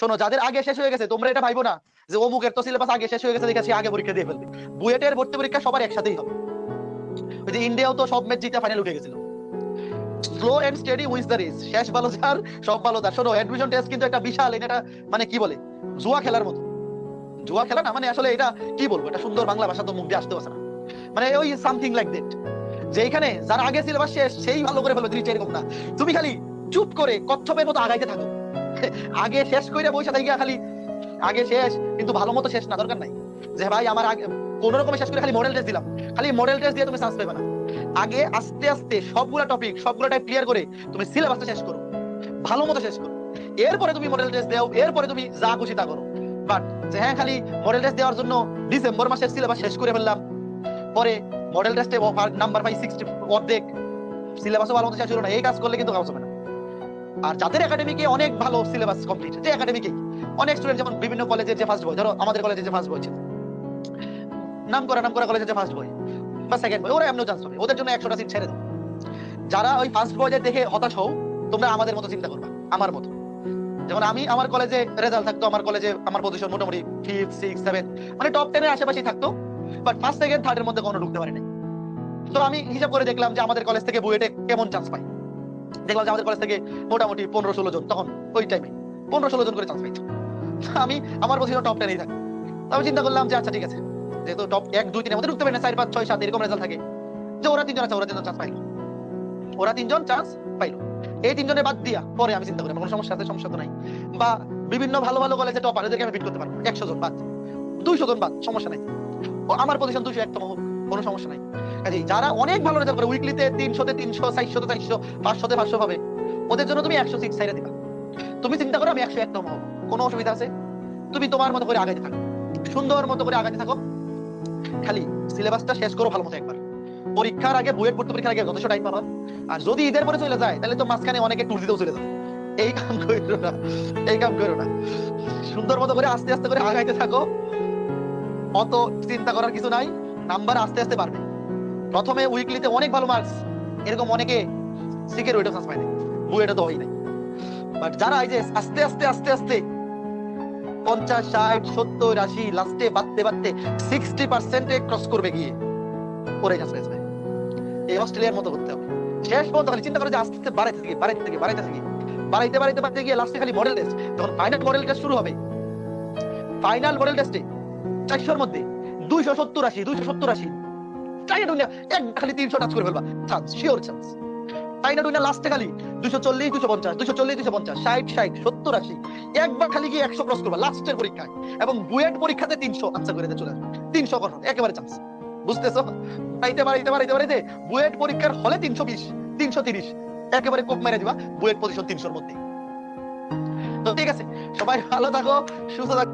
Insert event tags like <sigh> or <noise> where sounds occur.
শোনো, যাদের আগে শেষ হয়ে গেছে, তোমরা এটা ভাইবো না যে অমুকের তো সিলেবাস আগে শেষ হয়ে গেছে, দেখে সে আগে পরীক্ষা দিয়ে ফেলবে। বুয়েটের ভর্তি পরীক্ষা সবার একসাথেই হবে। ওই যে ইন্ডিয়াও তো সব ম্যাচ জিতে ফাইনাল উঠে গেছিল। Slow and steady the race শেষ ভালো যার, সব ভালো শোনো অ্যাডমিশন টেস্ট কিন্তু একটা বিশাল, এটা মানে কি বলে? জুয়া খেলার মতো। জুয়া খেলা না মানে আসলে এটা কি বলব? এটা সুন্দর বাংলা ভাষা তো মুখ দিয়ে আসতে পারছে না। মানে ওই সামথিং লাইক দ্যাট যে এখানে যার আগে সিলেবাস শেষ, সেই ভালো করে ফেলো জিনিসটা এরকম না। তুমি খালি চুপ করে কচ্ছপের মতো আগাইতে থাকো। <laughs> আগে শেষ করে বসে থাকি খালি। আগে শেষ, কিন্তু ভালো মতো শেষ না, দরকার নাই। যে ভাই, আমার আগে কোন রকমে শেষ করে খালি মডেল টেস্ট দিলাম। খালি মডেল টেস্ট দিয়ে তুমি চান্স পাবে না। আগে আস্তে আস্তে সবগুলা টপিক সবগুলা টাইপ ক্লিয়ার করে তুমি সিলেবাসটা শেষ করো। ভালো মতো শেষ করো। এরপরে তুমি মডেল টেস্ট দাও, এরপরে তুমি যা খুশি তা করো। বাট যে হ্যাঁ খালি মডেল টেস্ট দেওয়ার জন্য ডিসেম্বর মাসের সিলেবাস শেষ করে ফেললাম। পরে মডেল টেস্টে নাম্বার পাই সিক্সটি অর্ধেক। সিলেবাসও ভালো মতো শেষ হলো না। এই কাজ করলে কিন্তু কাজ হবে না। আর যাদের একাডেমিকে অনেক ভালো সিলেবাস কমপ্লিট যে একাডেমিকে অনেক স্টুডেন্ট যেমন বিভিন্ন কলেজের যে ফার্স্ট বয় ধরো আমাদের কলেজে যে ফার্স্ট বয় ছিল। নাম করা নাম করা কলেজের যে ফার্স্ট বয় বা সেকেন্ড বয় ওরা এমনও চান্স পাবে। ওদের জন্য একশোটা সিট ছেড়ে দাও। যারা ওই ফার্স্ট বয়দের দেখে হতাশ হও, তোমরা আমাদের মতো চিন্তা করবা, আমার মতো। যেমন আমি আমার কলেজে রেজাল্ট থাকতো, আমার কলেজে আমার পজিশন মোটামুটি ফিফথ সিক্স সেভেন মানে টপ টেনের আশেপাশেই থাকতো বাট ফার্স্ট সেকেন্ড থার্ডের মধ্যে কোনো ঢুকতে পারিনি। তো আমি হিসাব করে দেখলাম যে আমাদের কলেজ থেকে বুয়েটে কেমন চান্স পাই দেখলাম যে আমাদের কলেজ থেকে মোটামুটি পনেরো ষোলো জন, তখন ওই টাইমে পনেরো ষোলো জন করে চান্স পাইতো আমি, আমার পজিশন টপ টেনেই থাকি। আমি চিন্তা করলাম যে আচ্ছা ঠিক আছে। যেহেতু টপ এক, দুই, তিনের মধ্যে ঢুকতে পারি না, চার, পাঁচ, ছয়, সাত, এরকম রেজাল্ট থাকে। যে ওরা তিনজন আছে, ওরা তিনজন চান্স পাইলো। ওরা তিনজন চান্স পাইলো। এই তিনজনের বাদ দিয়া পরে আমি চিন্তা করি কোনো সমস্যা আছে? সমস্যা তো নাই। বা বিভিন্ন ভালো ভালো কলেজে টপার এদেরকে আমি বিট করতে পারব। একশো জন বাদ। দুইশো জন বাদ, সমস্যা নাই। আমার পজিশন দুইশো একতম হোক। কোনো সমস্যা নাই। কাজেই যারা অনেক ভালো রেজাল্ট করে উইকলিতে তিনশোতে তিনশো, চারশোতে চারশো, পাঁচশোতে পাঁচশো পাবে ওদের জন্য তুমি একশো সিক্স সাইডে দিবা। তুমি চিন্তা করো, আমি একশো একতম হব। কোনো অসুবিধা আছে? তুমি তোমার মতো করে আগাইতে থাকো। সুন্দর মতো করে আগাইতে থাকো। খালি সিলেবাসটা শেষ করো ভালো মতো একবার। পরীক্ষার আগে, বুয়েট ভর্তি পরীক্ষার আগে যথেষ্ট টাইম পাবা। আর যদি ঈদের পরে চলে যায়, তাহলে তো মাঝখানে অনেকে ট্যুর দিতেও চলে যাবে। এই কাম করো না। এই কাম করো না। সুন্দর মতো করে আস্তে আস্তে করে আগাইতে থাকো। অত চিন্তা করার কিছু নাই। নাম্বার আস্তে আস্তে বাড়বে। প্রথমে উইকলিতে অনেক ভালো মার্কস এরকম অনেকে সিকের ওইটা চান্স পায় না বুয়েটা তো হয় নাই। বাট যারা এই যে আস্তে আস্তে আস্তে আস্তে পঞ্চাশ, ষাট, সত্তর, আশি লাস্টে বাড়তে বাড়তে সিক্সটি পার্সেন্টে ক্রস করবে গিয়ে ওরে চান্স যাবে এই অস্ট্রেলিয়ার মতো করতে হবে। শেষ পর্যন্ত খালি চিন্তা করে যে আস্তে আস্তে বাড়াইতে থাকি বাড়াইতে থাকি বাড়াইতে থাকি বাড়াইতে বাড়াইতে বাড়াইতে গিয়ে লাস্টে খালি মডেল টেস্ট যখন ফাইনাল মডেল টেস্ট শুরু হবে। ফাইনাল মডেল টেস্টে চারশোর মধ্যে দুইশো সত্তর আশি, দুইশো সত্তর আশি। দুনিয়া? এক খালি তিনশো টাচ করে ফেলবা। চান্স শিওর চান্স দুনিয়া? লাস্টে খালি দুইশো চল্লিশ, দুইশো পঞ্চাশ, দুইশো চল্লিশ, দুইশো পঞ্চাশ, ষাট ষাট, সত্তর, আশি। একবার খালি গিয়ে একশো ক্রস করবা লাস্টের পরীক্ষায়। এবং বুয়েট পরীক্ষাতে তিনশো আনসার করে চলে আসবে। তিনশো কখন একেবারে চান্স বুঝতেছো? বাড়াইতে বাড়াইতে বাড়াইতে বাড়াইতে বুয়েট পরীক্ষার হলে তিনশো বিশ, তিনশো তিরিশ, একেবারে কোপ মেরে দিবা, বুয়েট পজিশন তিনশোর মধ্যে তো ঠিক আছে, সবাই ভালো থাকো, সুস্থ থাকো।